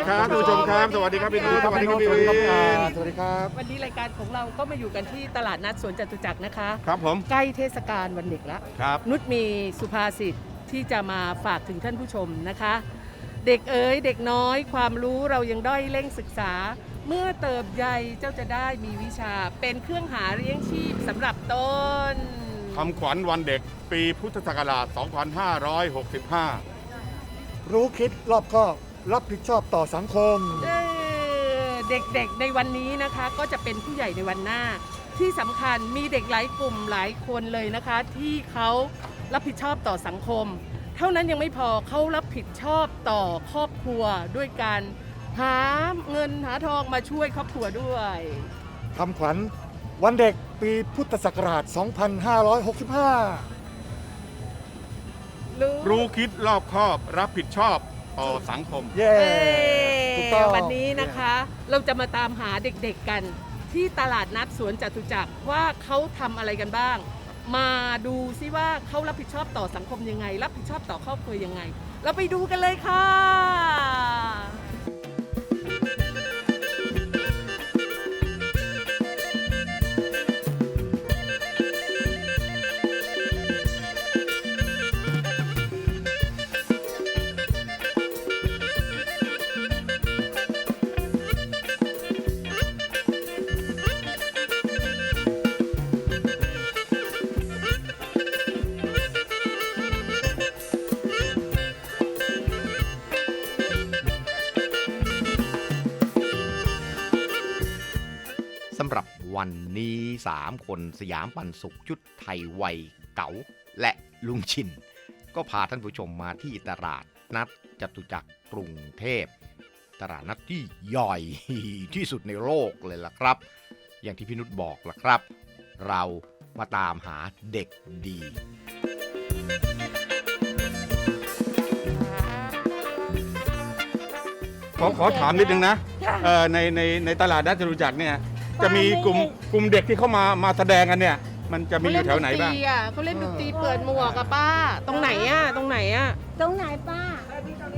วัสดีสวัสดีครับท่านผู้ชมครับ สวัสดีครับพี่นุ้ยสวัสดีครับพี่สวัสวิดีครับนสวัสดีครับวันนี้รายการของเราก็มาอยู่กันที่ตลาดนัดสวนจตุจักรนะคะ ครับผมใกล้เทศกาลวันเด็กแล้วครับนุชมีสุภาษิตที่จะมาฝากถึงท่านผู้ชมนะคะ เด็กเอ๋ยเด็กน้อยความรู้เรายังด้อยเร่งศึกษา เมื่อเติบใหญ่เจ้าจะได้มีวิชาเป็นเครื่องหาเลี้ยงชีพสำหรับต้นคำขวัญวันเด็กปีพุทธศักราช 2565 รู้คิดรอบคอบ รับผิดชอบต่อสังคม เอ่อเด็กๆในวันนี้นะคะก็จะเป็นผู้ใหญ่ในวันหน้า ที่สำคัญมีเด็กหลายกลุ่มหลายคนเลยนะคะ ที่เขารับผิดชอบต่อสังคม เท่านั้นยังไม่พอเขารับผิดชอบต่อครอบครัวด้วยการหาเงินหาทองมาช่วยครอบครัวด้วย คำขวัญวันเด็กปีพุทธศักราช 2565 รู้คิดรอบคอบ รับผิดชอบ ต่อสังคม เย้เอ้ถูกต้อง วันนี้นะคะ เราจะมาตามหาเด็กๆกันที่ตลาดนัดสวนจตุจักรว่าเขาทำอะไรกันบ้าง มาดูซิว่าเขารับผิดชอบต่อสังคมยังไง รับผิดชอบต่อครอบครัวยังไง เราไปดูกันเลยค่ะ 3 คนสยามปันสุขชุดไทยวัยเก๋าและลุงชิน ก็พาท่านผู้ชมมาที่ตลาดนัดจตุจักรกรุงเทพ ตลาดนัดที่ใหญ่ที่สุดในโลกเลยล่ะครับ อย่างที่พี่นุชบอกล่ะครับ เรามาตามหาเด็กดีขอขอถามนิดนึงนะเอ่อในในในตลาดนัดจตุจักรเนี่ย จะมีกลุ่มกลุ่มเด็กที่เข้ามามาแสดงกันเนี่ย มันจะมีอยู่แถวไหนบ้าง เขาเล่นดนตรีเปิดหมวกอะป้า ตรงไหนอะตรงไหนอะ ตรงไหนป้า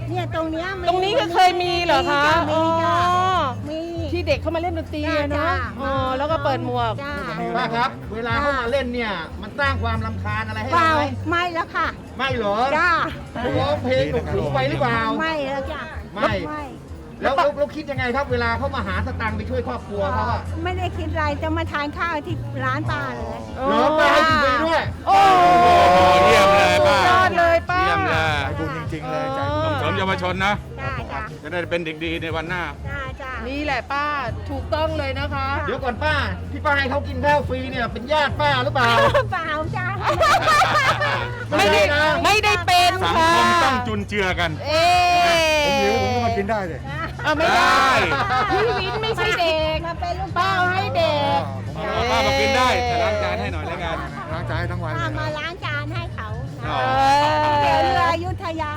เนี่ยตรงเนี้ยมีตรงนี้ก็เคยมีเหรอคะมีจ้ะอ๋อมีที่เด็กเข้ามาเล่นดนตรีอะเนาะจ้ะอ๋อแล้วก็เปิดหมวก จ้าป้าครับ เวลาเขามาเล่นเนี่ย มันสร้างความรำคาญอะไรให้เปเราล่าไหมไม่แล้วค่ะไม่เหรอจ้าร้องเพลงหนุกหูไปหรือเปล่า ไม่แล้วจ้าไม่ แล้วแล้วแล้วคิดยังไงครับเวลาเขามาหาสตังค์ไปช่วยครอบครัวเขาอะไม่ได้คิดอะไรจะมาทานข้าวที่ร้านป้าเลย เหรอป้าให้กินฟรีด้วย โอ้เยี่ยมเลยป้ายอดเลยป้า เยี่ยมเลยใจบุญจริง ๆ เลยใจบุญ ส่งเสริมเยาวชนนะ จ้าจ้าจะได้เป็นเด็กดีในวันหน้า จ้าจ้า นี่แหละป้าถูกต้องเลยนะคะ เดี๋ยวก่อนป้าที่ป้าให้เขากินข้าวฟรีเนี่ยเป็นญาติป้าหรือเปล่า เปล่าจ้า ไม่ได้ไม่ได้นะไม่ได้เป็นสังค่ะ คมต้องจุนเจือกัน เอ๊ ผมหิวผมก็มากินได้เลยเอาไม่ได้ได้ พี่วินไม่ใช่เด็กมาเป็นลูกป้าเอาให้เด็กเอาป้ามากินได้แต่ล้างจานให้หน่อยแล้วกัน ล้างจานให้ทั้งวันป้ามาล้างจานให้เขาอ๋อเดี๋ยวเรืออยุธยา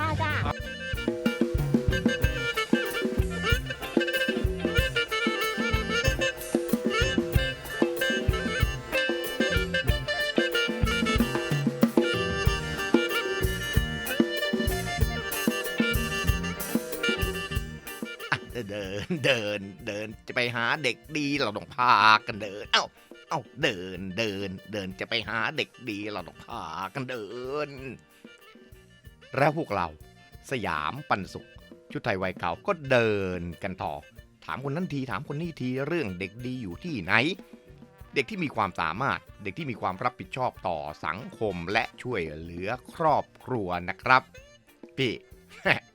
เดินเดินเดินจะไปหาเด็กดีเราต้องพากันเดิน เอ้าเอ้าเดินเดินเดินจะไปหาเด็กดีเราต้องพากันเดิน แล้วพวกเราสยามปันสุข ชุดไทยวัยเก่าก็เดินกันต่อ ถามคนนั้นทีถามคนนี้ทีเรื่องเด็กดีอยู่ที่ไหน เด็กที่มีความสามารถเด็กที่มีความรับผิดชอบต่อสังคมและช่วยเหลือครอบครัวนะครับ พี่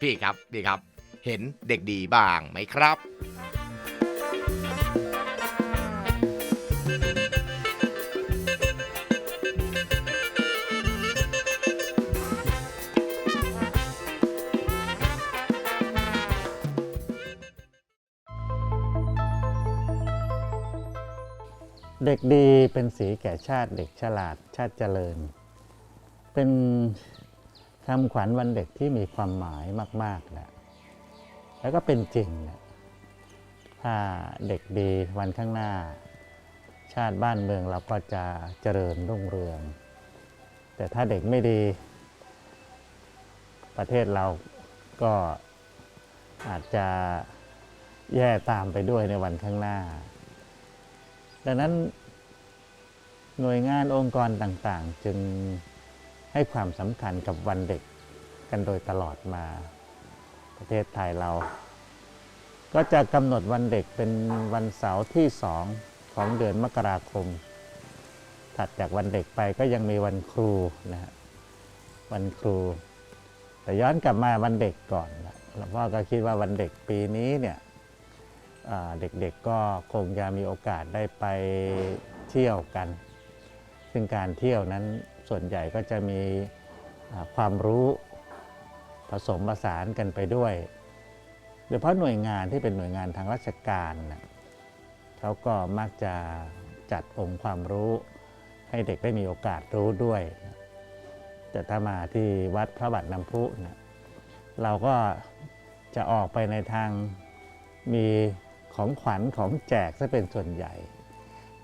พี่ครับพี่ครับ เห็นเด็กดีบ้างไหมครับเด็กดีเป็นสีแก่ชาติเด็กฉลาดชาติเจริญ เป็นคำขวัญวันเด็กที่มีความหมายมากๆแหละ แล้วก็เป็นจริงนะถ้าเด็กดีวันข้างหน้า ชาติบ้านเมืองเราก็จะเจริญรุ่งเรือง แต่ถ้าเด็กไม่ดี ประเทศเราก็อาจจะแย่ตามไปด้วยในวันข้างหน้า ดังนั้นหน่วยงานองค์กรต่างๆ จึงให้ความสำคัญกับวันเด็กกันโดยตลอดมา ประเทศไทยเรา ก็จะกำหนดวันเด็กเป็นวันเสาร์ที่สองของเดือนมกราคม ถัดจากวันเด็กไปก็ยังมีวันครูนะฮะวันครู แต่ย้อนกลับมาวันเด็กก่อนนะหลวงพ่อก็คิดว่าวันเด็กปีนี้เนี่ยเด็กๆก็คงจะมีโอกาสได้ไปเที่ยวกัน ซึ่งการเที่ยวนั้นส่วนใหญ่ก็จะมีความรู้ ผสมผสานกันไปด้วยโดยเฉพาะหน่วยงานที่เป็นหน่วยงานทางราชการนะเขาก็มักจะจัดองค์ความรู้ ให้เด็กได้มีโอกาสรู้ด้วยนะแต่ถ้ามาที่วัดพระบาทน้ำพุนะเราก็จะออกไปในทางมีของขวัญของแจกซะเป็นส่วนใหญ่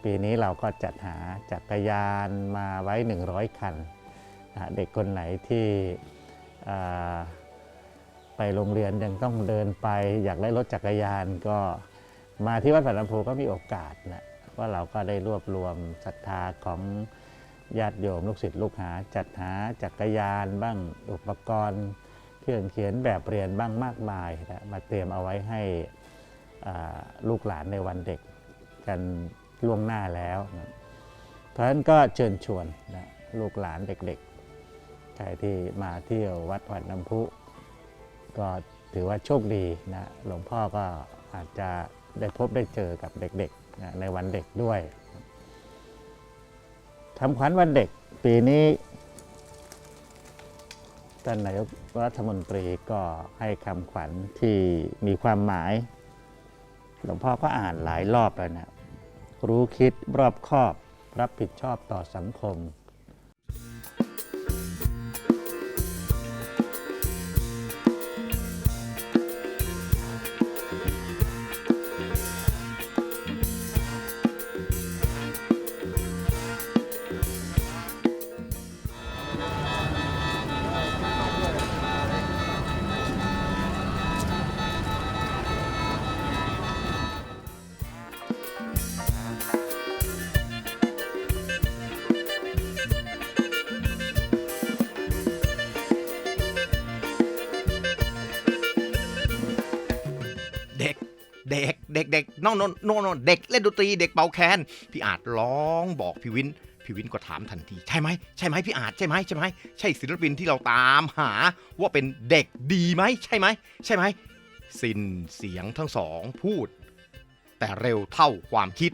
ปีนี้เราก็จัดหาจักรยานมาไว้ 100 คัน เด็กคนไหนที่ ไปโรงเรียนยังต้องเดินไป อยากได้รถจักรยานก็มาที่วัดพระน้ำพุก็มีโอกาสนะว่าเราก็ได้รวบรวมศรัทธาของญาติโยมลูกศิษย์ลูกหา จัดหาจักรยานบ้างอุปกรณ์ เครื่องเขียนแบบเรียนบ้างมากมายนะมาเตรียมเอาไว้ให้ลูกหลานในวันเด็กกันล่วงหน้าแล้วนะเพราะฉะนั้นก็เชิญชวนนะลูกหลานเด็กๆ ใครที่มาเที่ยววัดวัดน้ำพุ ก็ถือว่าโชคดีนะ หลวงพ่อก็อาจจะได้พบได้เจอกับเด็กๆนะในวันเด็กด้วยทำขวัญวันเด็กปีนี้ท่านนายกรัฐมนตรีก็ให้คำขวัญที่มีความหมาย หลวงพ่อก็อ่านหลายรอบแล้วนะ รู้คิดรอบคอบ รับผิดชอบต่อสังคม เด็กเด็กเด็กน้องนนนนนเด็กเล่นดนตรีเด็กเป่าแคนพี่อาจร้องบอกพี่วินพี่วินก็ถามทันทีใช่ไหมใช่ไหมพี่อาจใช่ไหมใช่ไหมใช่ศิลปินที่เราตามหา ว่าเป็นเด็กดีไหมใช่ไหมใช่ไหมสินเสียงทั้งสองพูด แต่เร็วเท่าความคิด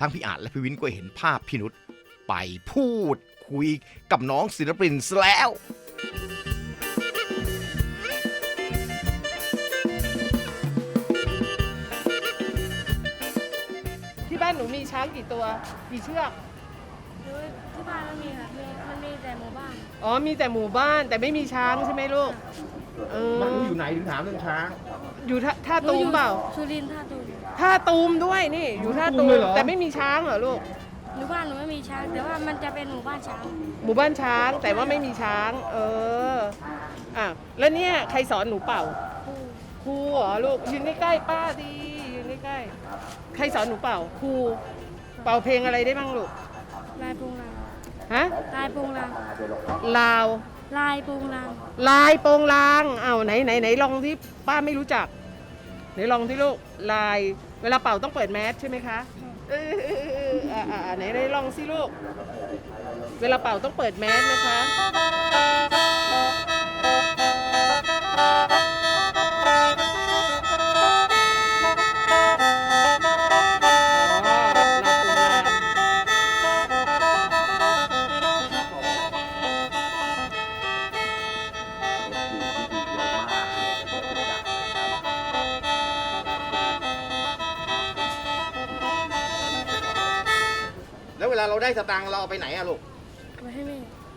ทั้งพี่อาจและพี่วินก็เห็นภาพพี่นุชไปพูดคุยกับน้องศิลปินซะแล้วานหนูมีช้างกี่ตัวกี่เชือกคือที่บ้านไม่มีค่ะมีมันมีแต่หมู่บ้านอ๋อมีแต่หมู่บ้านแต่ไม่มีช้างใช่ไหมลูกเออมันอยู่ไหนถึงถามเรื่องช้าง อยู่ท่าท่าตูมเปล่าสุรินทร์ท่าตูมท่าตูมด้วยนี่ อยู่ท่าตูตูมมเลยเหรอแต่ไม่มีช้างเหรอลูกหมู่บ้านหนูไม่มีช้าง แต่ว่ามันจะเป็นหมู่บ้านช้าง หมู่บ้านช้างแต่ว่าไม่มีช้าง เอออะแล้วเนี่ยใครสอนหนูเป่าครูครูเหรอลูกยืนใกล้ๆป้าดียืน ใกล้ๆ ใครสอนหนูเป่าครูเป่าเพลงอะไรได้บ้างลูก ลายโปงลางฮะ ลายโปงลางลาว ลายโปงลางลายโปงลางอ้าวไหนไหนไหนลองที่ป้าไม่รู้จัก ไหนลองที่ลูกลาย เวลาเป่าต้องเปิดแมสใช่ไหมคะเออเออเอออ่าอ่าไหนไหนลองสิลูก เวลาเป่าต้องเปิดแมสนะคะ ได้สตังค์เราเอาไปไหนอะลูกไว้ให้แม่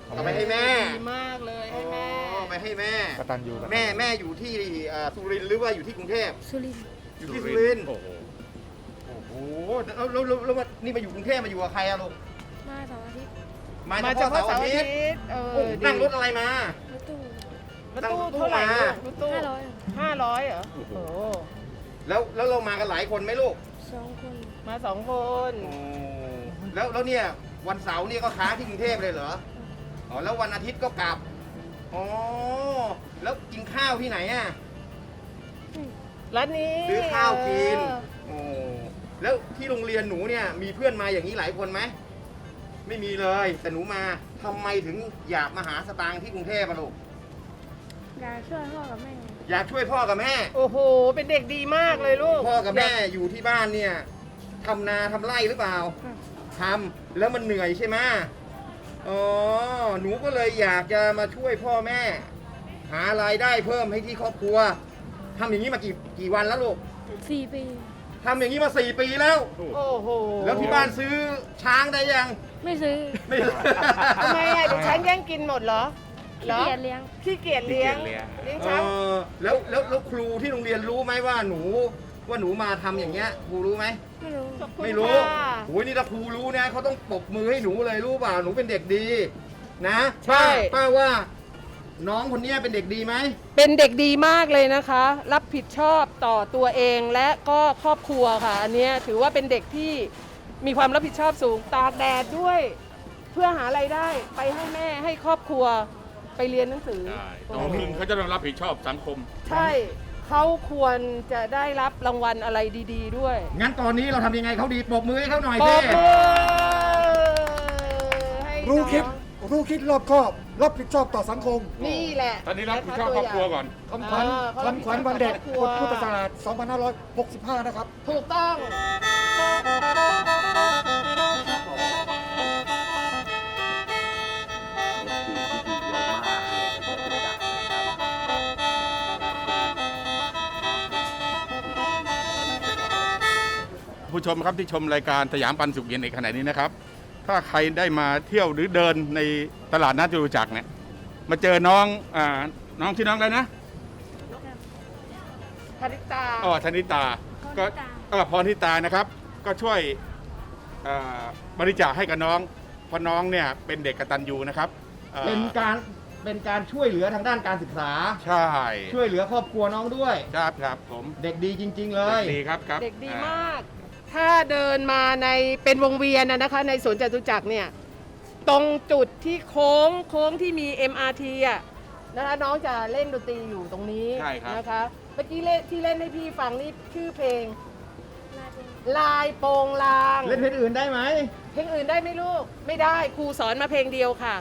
เอาไปให้แม่ ดีมากเลยให้แม่ อ๋อไปให้แม่ กตันยูกตัญญูแม่แม่อยู่ที่เอ่อสุรินทร์หรือว่าอยู่ที่กรุงเทพ สุรินทร์อยู่ที่สุรินทร์โอ้โห โอ้โหแล้วแล้วแล้วแล้วนี่มาอยู่กรุงเทพมาอยู่กับใครอะลูก มาเสาร์อาทิตย์มามาเฉเฉพาะพาะเสาร์เสาร์อาอาทิทิตย์ตย์เอโอ้อนั่งรถอะไรมา รถตู้รถนั่งตู้รถตู้เท่าไหร่มา ลูกรถตู้ห้าร้อยห้าร้อยเหรอ โอ้โห แล้วแล้วเรามากันหลายคนไหมลูกสองคนมาสองคน โอ้ แล้วแล้วเนี่ยวันเสาร์เนี่ยก็ค้างที่กรุงเทพเลยเหรออ๋อแล้ววันอาทิตย์ก็กลับอ๋อแล้วกินข้าวที่ไหนอะร้านนี้ซื้อข้าวกินเออโอ้แล้วที่โรงเรียนหนูเนี่ยมีเพื่อนมาอย่างนี้หลายคนไหมไม่มีเลยแต่หนูมาทำไมถึงอยากมาหาสตางค์ที่กรุงเทพอะลูกอยากช่วยพ่อกับแม่อยากช่วยพ่อกับแม่ โอ้โห เป็นเด็กดีมากเลยลูก พ่อกับแม่อยู่ที่บ้านเนี่ยทำนาทำไร่หรือเปล่า ทำแล้วมันเหนื่อยใช่ไหมอ๋อหนูก็เลยอยากจะมาช่วยพ่อแม่ หารายได้เพิ่มให้ที่ครอบครัวทำอย่างนี้มากี่กี่วันแล้วลูกสี่ปี ทำอย่างนี้มาสี่ปีแล้ว โอ้โหแล้วที่บ้านซื้อช้างได้ยังไม่ซื้อไม่ ทำไมอะเดี๋ยวฉันแย่งกินหมดเหรอเหรอเกียดเลี้ยงขี้เกียจเลี้ยงขี้เกียจเลี้ยง เลี้ยงเอช้างอแล้วแล้วแล้วครูที่โรงเรียนรู้ไหมว่าหนู ว่าหนูมาทำอย่างเงี้ยครูรู้ไหม ไม่รู้ ขอบคุณไม่รู้ค่ะ โอ้ยนี่ถ้าครูรู้นะเขาต้องปรบมือให้หนูเลยรู้เปล่าหนูเป็นเด็กดี นะใช่ ป้าป้าว่า น้องคนเนี้ยเป็นเด็กดีไหมเป็นเด็กดีมากเลยนะคะ รับผิดชอบต่อตัวเองและก็ครอบครัวค่ะ อันเนี้ยถือว่าเป็นเด็กที่มีความรับผิดชอบสูง ตากแดดด้วย เพื่อหาไรายได้ไปให้แม่ให้ครอบครัวไปเรียนหนังสือ ใช่โอ้โตขึ้นเขาจะต้องรับผิดชอบสังคม ใช่ เขาควรจะได้รับรางวัลอะไรดี ๆ ด้วยงั้นตอนนี้เราทำยังไงเขาดีปรบมือให้เขาหน่อยปรสิบมือให้น้องรู้คิดรู้คิดรอบคอบ รับผิดชอบต่อสังคมนี่แหละตอนนี้รับผิดชอบครอบครัวก่อน คำขวัญอ่าเขารับคำผิดขวัญชอบวันเด็กครอบครัวพุทธศักราช2565 นะครับ ถูกต้อง ผู้ชมครับที่ชมรายการสยามปันสุขเย็นในขณะนี้นะครับ ถ้าใครได้มาเที่ยวหรือเดินในตลาดนัดจตุจักรเนี่ยมาเจอน้องอ่าน้องชื่อน้องอะไรนะคาริตาอ๋อธนิตาก็พรทิตาเออพรทิตานะครับ ก็ช่วยเอ่อบริจาคให้กับน้องเพราะน้องเนี่ยเป็นเด็กกตัญญูนะครับอ่อเป็นการเป็นการช่วยเหลือทางด้านการศึกษา ใช่ช่วยเหลือครอบครัวน้องด้วย ครับครับผม เด็กดีจริง ๆ เลเด็ยกดีครับครับเด็กดีอ่มาก ถ้าเดินมาในเป็นวงเวียนนะนะคะ ในสวนจตุจักรเนี่ย ตรงจุดที่โค้งโค้งที่มี MRT อะนะคะน้องจะเล่นดนตรีอยู่ตรงนี้ใช่ครับ นะคะเมื่อกี้เล่นที่เล่นให้พี่ฟังนี่ชื่อเพลง ลาเป็นลายโปงลาง เล่นเพลงอื่นได้ไหม เพลงอื่นได้ไหมลูก ไม่ได้ครูสอนมาเพลงเดียวค่ะ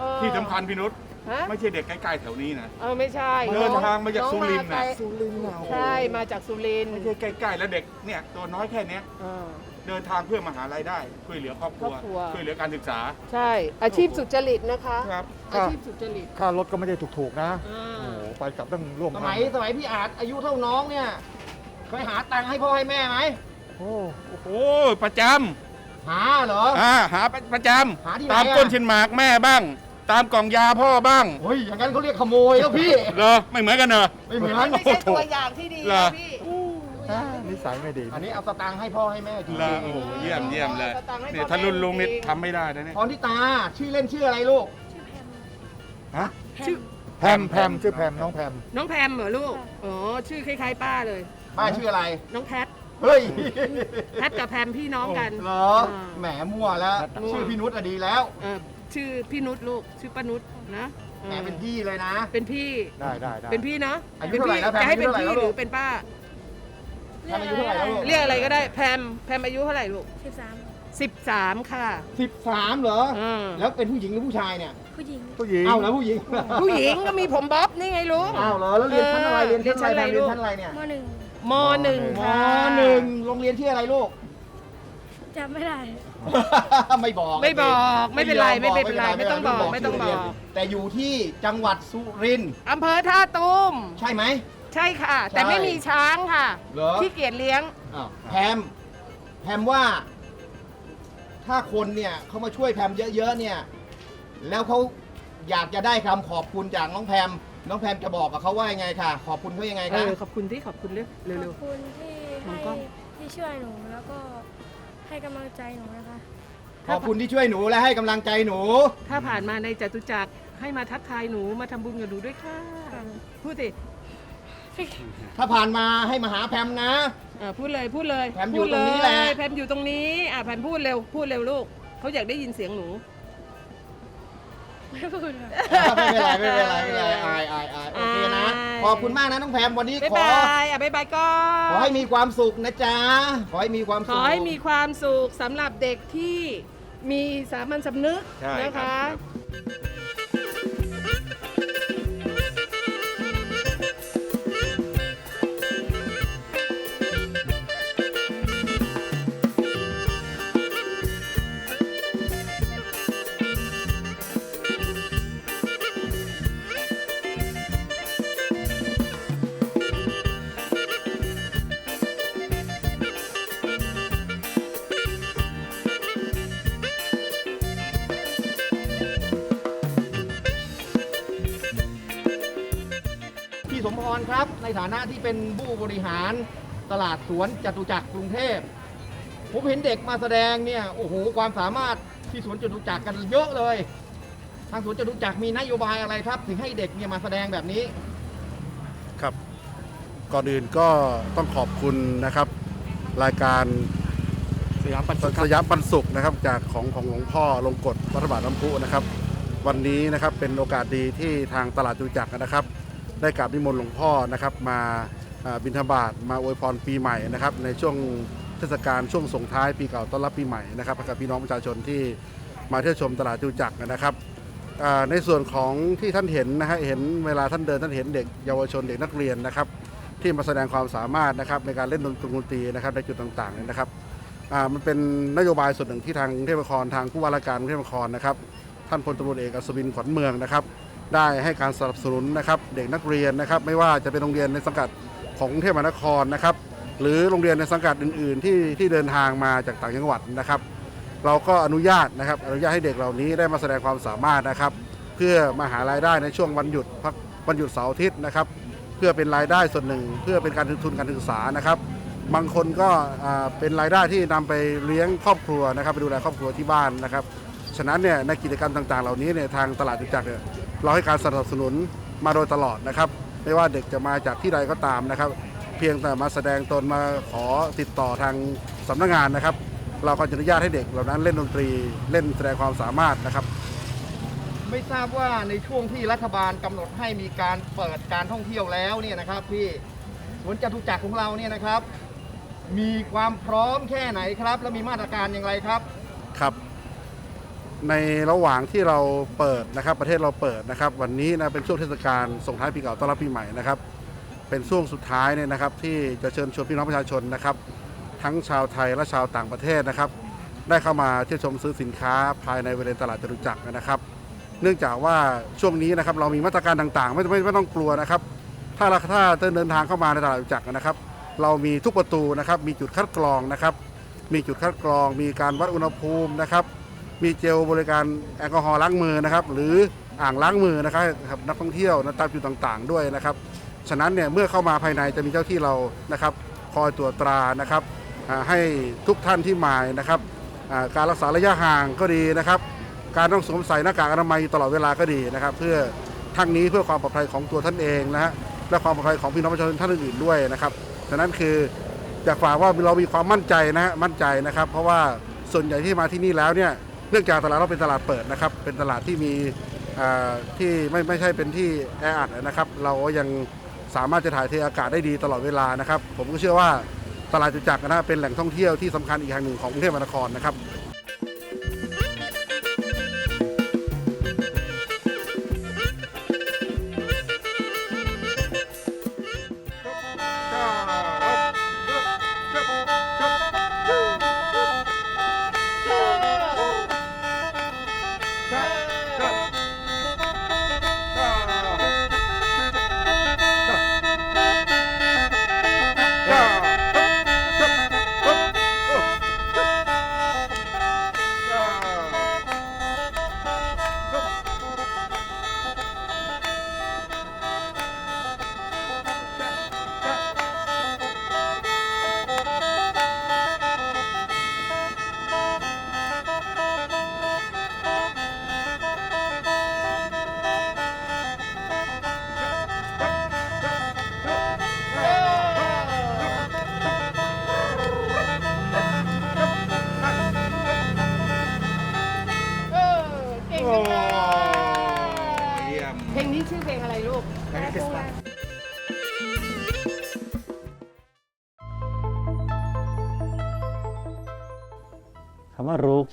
เออที่สำคัญพี่นุช ฮะไม่ใช่เด็กใกล้ๆแถวนี้นะ เออไม่ใช่เดินทางมาจากองสุรินทร์ไกลน่ะสุรินทร์เหงาใช่มาจากสุรินทร์ไม่ใช่ใกล้ๆแล้วเด็กเนี่ยตัวน้อยแค่เนี้ยเออ เดินทางเพื่อมาหารายได้ช่วยเหลือครอบครัว ครอบครัว ช่วยเหลือการศึกษา ใช่ อาชีพสุจริตนะคะ ครับ อาชีพสุจริตค่ารถก็ไม่ได้ถูกๆนะ อ่าโอ้โห ไปกลับตั้งร่วมสพัมัยสมัยพี่อาจอายุเท่าน้องเนี่ยเคยหาตังค์ให้พ่อให้แม่ไหมโอ้ โอ้โหประจหาเหรอำอ่าหาประจหาที่ไหนำตามอะต้นชินหมากแม่บ้าง ตามกล่องยาพ่อบ้างเฮ้ยอย่างนั้นเขาเรียกขโมยแล้วพี่ เหรอไม่เหมือนกันเหรอ ไม่เหมือนมันไม่ใช่ตัวอย่างที่ดีเหรอ นะพี่นิสัยไม่ดีอันนี้เอาสตางค์ให้พ่อให้แม่จริงเหรอโอ้โหเยี่ยมเยี่ยมเลยสตางค์ให้เนี่ยพ่อถ้ารุ่นลุงนี่จริงทำไม่ได้นะเนี่ยพรทิตาชื่อเล่นชื่ออะไรลูกชื่อแพมฮะชื่อแพมแพมชื่อแพมน้องแพมน้องแพมเหรอลูก อ๋อ ชื่อคล้ายๆป้าเลย ป้าชื่ออะไร น้องแพท เฮ้ยแพทกับแพมพี่น้องกันเหรอแหมมั่วแล้ว มั่ว ชื่อพี่นุชอะดีแล้ว เออ ชื่อพี่นุชลูกชื่อป้านุชนะออแหมเป็นพี่เลยนะ เป็นพี่ ได้ได้ได้ เป็นพี่เนาะอายุเป็นเท่าไหร่พี่แล้วแพมจะให้เป็นอายุพี่เท่าไหร่แล้วหลูรืก อเป็นป้าแพมอายุเท่าไหร่แล้วลูก เรียกอะไรก็ได้แพมแพมอายุเท่าไหร่ลูกสิบสาม13 ค่ะ สิบสามเหรออ่าแล้วเป็นผู้หญิงหรือผู้ชายเนี่ยผู้หญิงผู้หญิงเอ้าแล้วผู้หญิงผู้หญิงก็มีผมบ๊อบนี่ไงลุงอ้าวเหรอแล้วเรียนชั้นอะไรเออเรียนชั้นอะไรเรีเรียยนนชั้ชั้นนอะอะไรไรเนี่ยมหนึ่งมหนึ่งมค่ะหนึ่งโรงเรียนชื่ออะไรลูกจำไม่ได้ ไม่บอกไม่บอกไม่เป็นไรยอไม่เป็นไรไม่ต้องบอกไม่ต้องบอก แต่อยู่ที่จังหวัดสุรินทร์อำเภอท่าตุ้มใช่ไหม ใช่ค่ะแต่ใช่ไม่มีช้างค่ะเหรอ ที่เกียจเลี้ยง อ้าวแพมแพมว่า ถ้าคนเนี่ยเขามาช่วยแพมเยอะๆเนี่ย แล้วเขาอยากจะได้คำขอบคุณจากน้องแพมน้องแพมจะบอกกับเขาว่ายังไงค่ะ ขอบคุณเขายังไงเอคะ อขอบคุณที่ขอบคุณเร็วขเร็อวบคุณที่มองให้กล้อง ที่ช่วยหนูแล้วก็ ให้กำลังใจหนูนะคะ ขอบคุณที่ช่วยหนูและให้กำลังใจหนูๆถ้าผ่านมาในจตุจักรให้มาทักทายหนูมาทำบุญกับหนูด้วยค่ะ พูดสิถ้าผ่านมาให้มาหาแพมนะ อ่าพูดเลยพูดเลยแพมอยู่พูดตรงนี้แหละ แพมอยู่ตรงนี้อ่าแพมพูดเร็วพูดเร็วลูกเขาอยากได้ยินเสียงหนู ไม่พูดค่ะ ไม่เป็นไรไม่เป็นไรไม่เป็นไรอายอายอายโอเคนะ อาย ขอบคุณมากนะน้องแพมวันนี้บ๊ายขอบายอะบ๊ายบายก่อน ขอให้มีความสุขนะจ๊ะ ขอให้มีความขสุข อให้มีความสุขสำหรับเด็กที่มีสามัญสำนึกใช่นะครัคะ บ รครับ ในฐานะที่เป็นผู้บริหารตลาดสวนจตุจักรกรุงเทพผมเห็นเด็กมาแสดงเนี่ยโอ้โหความสามารถที่สวนจตุจักรกันเยอะเลย ทางสวนจตุจักรมีนโยบายอะไรครับ ถึงให้เด็กเนี่ยมาแสดงแบบนี้ครับ ก่อนอื่นก็ต้องขอบคุณนะครับ รายการสยามปันสุขสยามปันสุขนะครับ จากของของหลวงพ่อลงกฎรัฐบาลน้ำพุนะครับ วันนี้นะครับเป็นโอกาสดีที่ทางตลาดจตุจักรนะครับ ได้กราบนิมนต์หลวงพ่อนะครับมาบิณฑบาตมาอวยพรปีใหม่นะครับในช่วงเทศกาลช่วงส่งท้ายปีเก่าต้อนรับปีใหม่นะครับกับพี่น้องประชาชนที่มาเที่ยวชมตลาดจุจักรนะครับในส่วนของที่ท่านเห็นนะฮะเห็นเวลาท่านเดินท่านเห็นเด็กเยาวชนเด็กนักเรียนนะครับ ที่มาแสดงความสามารถนะครับในการเล่นดนตรีนะครับในจุดต่างๆนะครับมันเป็นนโยบายส่วนหนึ่งที่ทางเทพมหานครทางผู้ว่าราชการเทพมหานครนะครับท่านพลตำรวจเอกอัศวินขวัญเมืองนะครับ ได้ให้การสนับสนุนนะครับเด็กนักเรียนนะครับ ไม่ว่าจะเป็นโรงเรียนในสังกัดของกรุงเทพมหานครนะครับ หรือโรงเรียนในสังกัดอื่น ๆ ที่ที่เดินทางมาจากต่างจังหวัดนะครับ เราก็อนุญาตนะครับอนุญาตให้เด็กเหล่านี้ได้มาแสดงความสามารถนะครับ เพื่อมาหารายได้ในช่วงวันหยุดพักวันหยุดเสาร์อาทิตย์นะครับ เพื่อเป็นรายได้ส่วนหนึ่ง เพื่อเป็นการทุนการศึกษานะครับ บางคนก็เป็นรายได้ที่นำไปเลี้ยงครอบครัวนะครับ ไปดูแลครอบครัวที่บ้านนะครับ ฉะนั้นเนี่ยในกิจกรรมต่างๆ เหล่านี้เนี่ยทางตลาดจุจักรเนี่ย เราให้การสนับสนุนมาโดยตลอดนะครับ ไม่ว่าเด็กจะมาจากที่ใดก็ตามนะครับ เพียงแต่มาแสดงตนมาขอติดต่อทางสำนักงานนะครับ เราก็จะอนุญาตให้เด็กเหล่านั้นเล่นดนตรีเล่นแสดงความสามารถนะครับ ไม่ทราบว่าในช่วงที่รัฐบาลกำหนดให้มีการเปิดการท่องเที่ยวแล้วเนี่ยนะครับพี่สวนจตุจักรของเราเนี่ยนะครับ มีความพร้อมแค่ไหนครับ และมีมาตรการอย่างไรครับ ครับ ในระหว่างที่เราเปิดนะครับ ประเทศเราเปิดนะครับ วันนี้นะเป็นช่วงเทศกาลส่งท้ายปีเก่าต้อนรับปีใหม่นะครับ เป็นช่วงสุดท้ายเนี่ยนะครับ ที่จะเชิญชวนพี่น้องประชาชนนะครับ ทั้งชาวไทยและชาวต่างประเทศนะครับ ได้เข้ามาเที่ยวชมซื้อสินค้าภายในบริเวณตลาดจตุจักรนะครับ เนื่องจากว่าช่วงนี้นะครับเรามีมาตรการต่างๆ ไม่ไม่ไม่ต้องกลัวนะครับ ถ้าเราถ้าเดินทางเข้ามาในตลาดจตุจักรนะครับ เรามีทุกประตูนะครับ มีจุดคัดกรองนะครับ มีจุดคัดกรอง มีการวัดอุณหภูมินะครับ มีเจลบริการแอลกอฮอล์ล้างมือนะครับ หรืออ่างล้างมือนะครับนักท่องเที่ยวนะตามจุดต่างๆ ด้วยนะครับ ฉะนั้นเนี่ยเมื่อเข้ามาภายในจะมีเจ้าที่เรานะครับ คอยตรวจตรานะครับให้ทุกท่านที่มานะครับการรักษาระยะห่างก็ดีนะครับ การต้องสวมใส่หน้ากากอนามัยตลอดเวลาก็ดีนะครับ เพื่อทั้งนี้เพื่อความปลอดภัยของตัวท่านเองนะฮะและความปลอดภัยของพี่น้องประชาชนท่านอื่นๆด้วยนะครับฉะนั้นคืออยากฝากว่าเรามีความมั่นใจนะฮะมั่นใจนะครับ เพราะว่าส่วนใหญ่ที่มาที่นี่แล้วเนี่ย เนื่องจากตลาดเราเป็นตลาดเปิดนะครับ เป็นตลาดที่มีที่ไม่ไม่ใช่เป็นที่แออัดนะครับ เราก็ยังสามารถจะถ่ายเทอากาศได้ดีตลอดเวลานะครับ ผมก็เชื่อว่าตลาดจุจักรนะเป็นแหล่งท่องเที่ยวที่สำคัญอีกแห่งหนึ่งของกรุงเทพมหานครนะครับ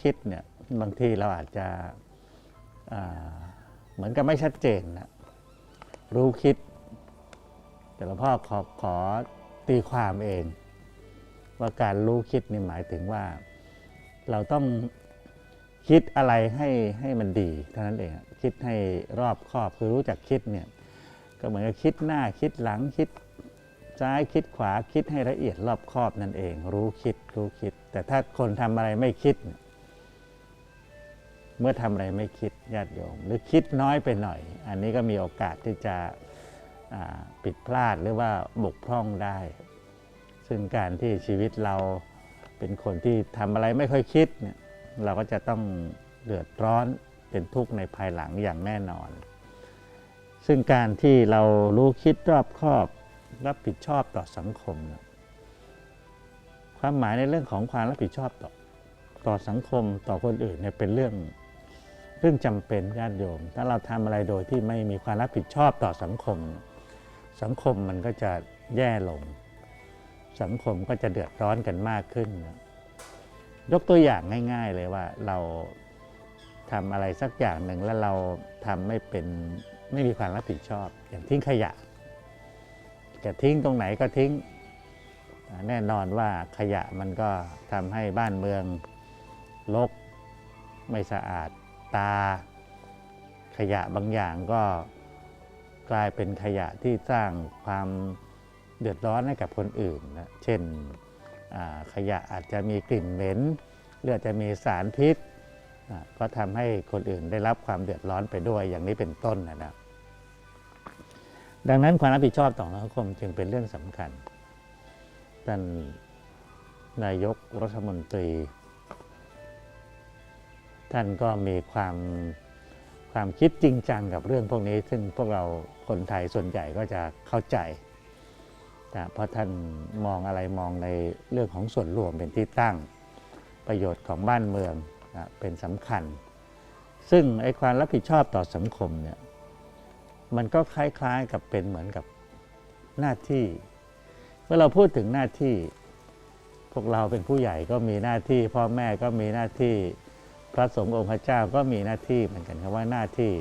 คิดเนี่ยบางทีเราอาจจะเหมือนกับไม่ชัดเจนนะรู้คิด แต่หลวงพ่อขอขอตีความเอง ว่าการรู้คิดนี่หมายถึงว่า เราต้องคิดอะไรให้ให้มันดีเท่านั้นเองคิดให้รอบคอบคือรู้จักคิดเนี่ยก็เหมือนกับคิดหน้าคิดหลังคิดซ้ายคิดขวาคิดให้ละเอียดรอบคอบนั่นเอง รู้คิดรู้คิด แต่ถ้าคนทำอะไรไม่คิดเเมื่อทำอะไรไม่คิดญาติโยม หรือคิดน้อยไปหน่อย อันนี้ก็มีโอกาสที่จะอ่าผิดพลาดหรือว่าบกพร่องได้ ซึ่งการที่ชีวิตเราเป็นคนที่ทำอะไรไม่ค่อยคิดเนี่ยเราก็จะต้องเดือดร้อนเป็นทุกข์ในภายหลังอย่างแน่นอน ซึ่งการที่เรารู้คิดรอบคอบรับผิดชอบต่อสังคม ความหมายในเรื่องของความรับผิดชอบต่อต่อสังคมต่อคนอื่นเนี่ยเป็นเรื่อง เรื่องจำเป็นญาติโยม ถ้าเราทำอะไรโดยที่ไม่มีความรับผิดชอบต่อสังคม สังคมมันก็จะแย่ลง สังคมก็จะเดือดร้อนกันมากขึ้น ยกตัวอย่างง่าย ๆ เลยว่าเราทำอะไรสักอย่างหนึ่งแล้วเราทำไม่เป็นไม่มีความรับผิดชอบ อย่างทิ้งขยะจะทิ้งตรงไหนก็ทิ้ง แน่นอนว่าขยะมันก็ทำให้บ้านเมืองรกไม่สะอาด ตา ขยะบางอย่างก็กลายเป็นขยะที่สร้างความเดือดร้อนให้กับคนอื่นนะเช่นขยะอาจจะมีกลิ่นเหม็นหรืออาจจะมีสารพิษ ก็ทำให้คนอื่นได้รับความเดือดร้อนไปด้วยอย่างนี้เป็นต้นนะครับดังนั้นความรับผิดชอบต่อสังคมจึงเป็นเรื่องสำคัญท่านนายกรัฐมนตรี ท่านก็มีความความคิดจริงจังกับเรื่องพวกนี้ ซึ่งพวกเราคนไทยส่วนใหญ่ก็จะเข้าใจนะเพราะท่านมองอะไรมองในเรื่องของส่วนรวมเป็นที่ตั้งประโยชน์ของบ้านเมืองนะเป็นสำคัญ ซึ่งไอ้ความรับผิดชอบต่อสังคมเนี่ยมันก็คล้ายๆกับเป็นเหมือนกับหน้าที่ เมื่อเราพูดถึงหน้าที่ พวกเราเป็นผู้ใหญ่ก็มีหน้าที่ พ่อแม่ก็มีหน้าที่ ระสงฆ์องค์พระเจ้าก็มีหน้าที่เหมือนกันคำว่าหน้าที่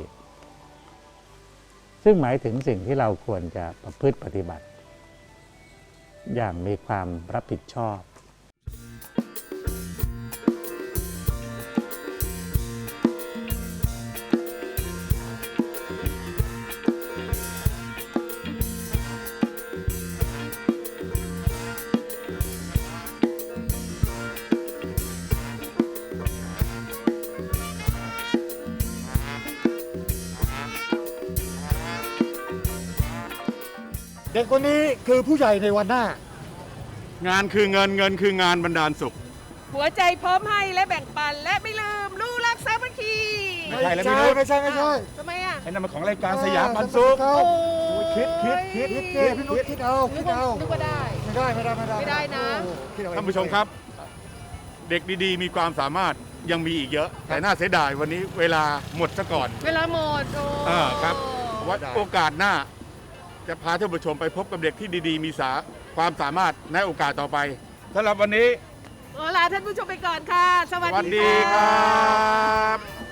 ซึ่งหมายถึงสิ่งที่เราควรจะประพฤติปฏิบัติ อย่างมีความรับผิดชอบ กคนนี้คือผู้ใหญ่ในวันหน้า งานคือเงินเงินคืองานบรรดาลสุข หัวใจพร้อมให้และแบ่งปันและไม่ลืมรู้รักสามัคคีไม่ใช่แล้วไม่พี่นุช ไม่ใช่ไม่ใช่ทำไมอะไอ้นั่นมันของรายการสยามปันสุขเขาโอ้คิดคิดคิดคิดเพี่นุชคิดเอานึคิกดว่าเอานึกว่าได้ ไม่ได้ไม่ได้ไม่ได้ไม่ได้นะ โอ้คิดเอเองท่านผู้ชมครับ เด็กดีๆ มีความสามารถยังมีอีกเยอะ แต่น่าเสียดายวันนี้เวลาหมดซะก่อน เวลาหมดโอ้อ่าครับว่าโอกาสหน้า จะพาท่านผู้ชมไปพบกับเด็กที่ดีๆ มีสาความสามารถในโอกาสต่อไปสำหรับวันนี้ขอลาท่านผู้ชมไปก่อนค่ะสสวัสวัสดีดีคค่ะรับ